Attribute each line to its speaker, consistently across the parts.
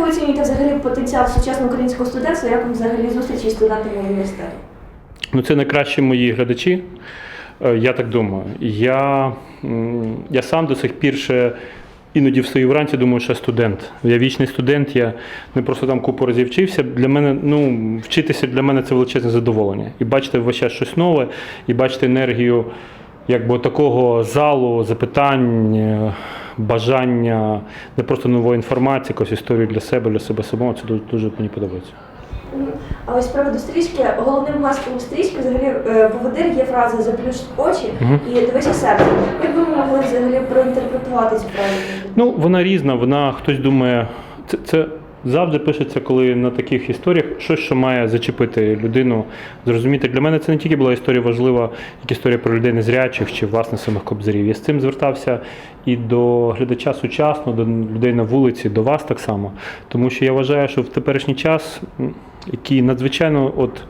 Speaker 1: ви оцінюєте взагалі потенціал сучасного українського студентства? Як вам взагалі зустрічі з студентами університету?
Speaker 2: Ну, це найкращі мої глядачі. Е, Я так думаю. Я, я сам до сих пір ще іноді встаю вранці, думаю, що я студент. Я вічний студент, я не просто там купу разів вчився. Для мене, ну, вчитися для мене це величезне задоволення. І бачити весь час щось нове, і бачити енергію якби такого залу, запитань, е, бажання не просто нової інформації, якусь історію для себе, для себе самого. Це дуже, дуже мені подобається.
Speaker 1: А ось з приводу стрічки, головним гаслом стрічки взагалі е, поводир є фраза заплющ очі і дивися серце. Як би ми могли взагалі проінтерпретувати цю фразу?
Speaker 2: Ну, вона різна, вона хтось думає, це, це завжди пишеться, коли на таких історіях щось, що має зачепити людину, зрозуміти. Для мене це не тільки була історія важлива, як історія про людей незрячих чи власне самих кобзарів. Я з цим звертався і до глядача сучасно, до людей на вулиці, до вас так само. Тому що я вважаю, що в теперішній час, який надзвичайно от.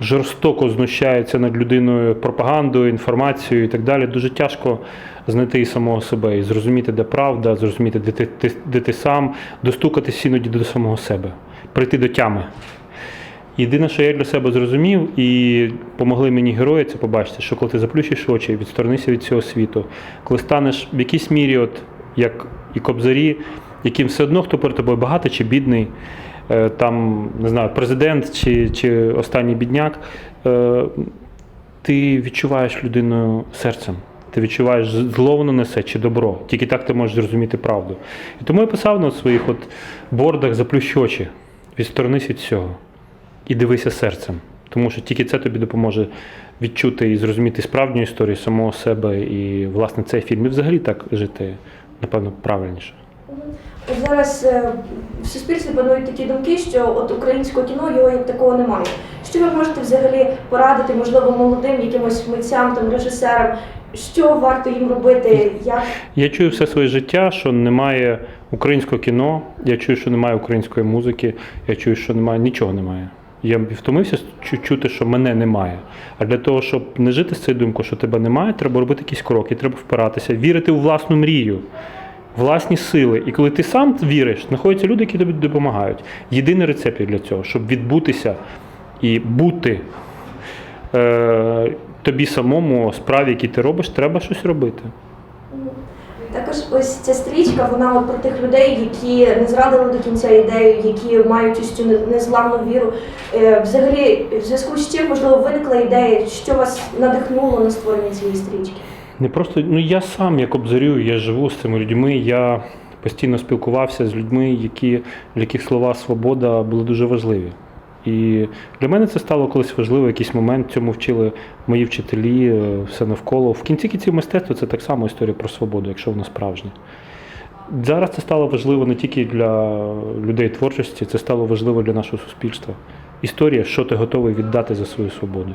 Speaker 2: Жорстоко знущається над людиною пропагандою, інформацією і так далі. Дуже тяжко знайти і самого себе і зрозуміти, де правда, зрозуміти, де ти, ти, де ти сам, достукатись іноді до самого себе, прийти до тями. Єдине, що я для себе зрозумів, і помогли мені герої це побачити, що коли ти заплющиш очі, відсторонися від цього світу, коли станеш в якійсь мірі, от як і кобзарі, яким все одно хто перед тобою багатий чи бідний, там не знаю, президент чи, чи останній бідняк, е, ти відчуваєш людиною серцем. Ти відчуваєш, зло воно несе чи добро. Тільки так ти можеш зрозуміти правду. І тому я писав на своїх от бордах заплющ очі, відсторонись від цього і дивися серцем. Тому що тільки це тобі допоможе відчути і зрозуміти справжню історію самого себе і, власне, цей фільм. І взагалі так жити, напевно, правильніше.
Speaker 1: Зараз е, в суспільстві панують такі думки, що от українського кіно його як такого немає. Що ви можете взагалі порадити, можливо, молодим якимось митцям, там режисерам, що варто їм робити, як
Speaker 2: Я чую все своє життя, що немає українського кіно, я чую, що немає української музики, я чую, що немає нічого немає. Я втомився чути, що мене немає. А для того, щоб не жити з цією думкою, що тебе немає, треба робити якісь кроки, треба впиратися, вірити у власну мрію, власні сили. І коли ти сам віриш, знаходяться люди, які тобі допомагають. Єдиний рецепт для цього, щоб відбутися і бути е, тобі самому справі, які ти робиш, треба щось робити.
Speaker 1: Також ось ця стрічка, вона про тих людей, які не зрадили до кінця ідею, які мають ось цю незламну віру. Е, Взагалі, в зв'язку з чим можливо виникла ідея, що вас надихнуло на створення цієї стрічки?
Speaker 2: Не просто, ну я сам як обзорю, я живу з цими людьми. Я постійно спілкувався з людьми, які, для яких слова свобода були дуже важливі. І для мене це стало колись важливо, якийсь момент цьому вчили мої вчителі, е, все навколо. В кінці кінців мистецтво це так само історія про свободу, якщо воно справжнє. Зараз це стало важливо не тільки для людей творчості, це стало важливо для нашого суспільства. Історія, що ти готовий віддати за свою свободу.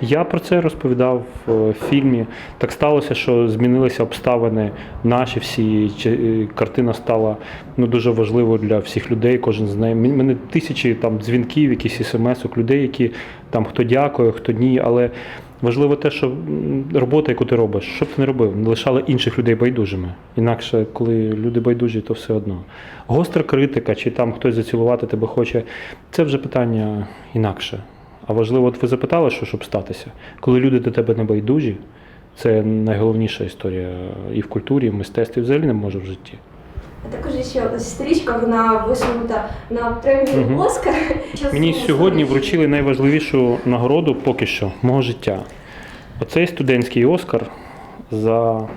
Speaker 2: Я про це розповідав в фільмі. Так сталося, що змінилися обставини наші всі. е, Картина стала ну, дуже важливою для всіх людей. Кожен з неї. Мен- Мене тисячі там дзвінків, якісь смс-ок, людей, які там хто дякує, хто ні. Але важливо те, що робота, яку ти робиш, що б ти не робив, не лишала інших людей байдужими. Інакше, коли люди байдужі, то все одно. Гостра критика, чи там хтось зацілувати тебе хоче, це вже питання інакше. А важливо, от ви запитали, що щоб статися. Коли люди до тебе не байдужі, це найголовніша історія і в культурі, і в мистецтві, і взагалі не може в житті.
Speaker 1: А також ще стрічка, вона висунута на премію
Speaker 2: Мгм.
Speaker 1: Оскар.
Speaker 2: Мені сьогодні вручили найважливішу нагороду поки що мого життя. Оцей студентський Оскар за,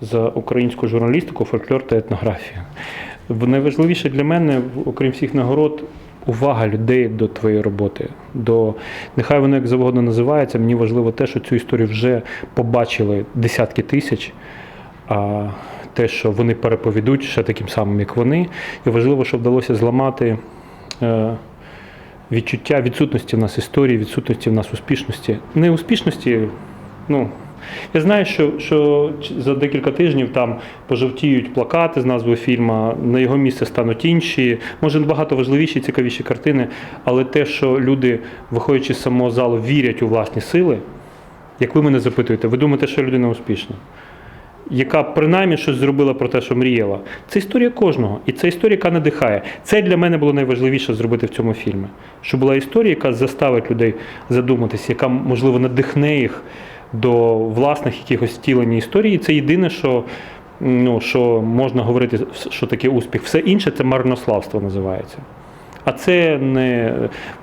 Speaker 2: за українську журналістику, фольклор та етнографію. В- Найважливіше для мене, в- окрім всіх нагород, увага людей до твоєї роботи. До, нехай воно як завгодно називається, мені важливо те, що цю історію вже побачили десятки тисяч. А те, що вони переповідуть ще таким самим, як вони. І важливо, щоб вдалося зламати е, відчуття відсутності в нас історії, відсутності в нас успішності. Не успішності, ну. Я знаю, що, що за декілька тижнів там пожовтіють плакати з назвою фільму, на його місце стануть інші, може набагато важливіші, цікавіші картини, але те, що люди, виходячи з самого залу, вірять у власні сили, як ви мене запитуєте, ви думаєте, що людина успішна? Яка принаймні щось зробила про те, що мріяла. Це історія кожного, і це історія, яка надихає. Це для мене було найважливіше зробити в цьому фільмі. Що була історія, яка заставить людей задуматися, яка можливо надихне їх до власних якихось втілень історії. І Це єдине, що, ну, що можна говорити, що таке успіх. Все інше це марнославство називається. А це не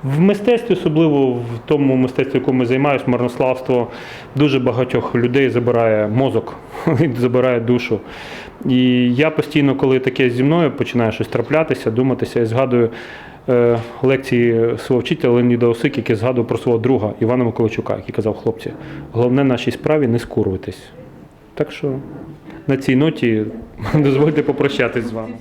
Speaker 2: в мистецтві, особливо в тому мистецтві, якому ми займаємось, марнославство дуже багатьох людей забирає мозок, забирає душу. І я постійно, коли таке зі мною починає щось траплятися, думатися, я згадую е, лекції свого вчителя Леоніда Осик, який згадував про свого друга Івана Миколайчука, який казав, хлопці, головне в нашій справі не скурвитись. Так що на цій ноті дозвольте попрощатись з вами.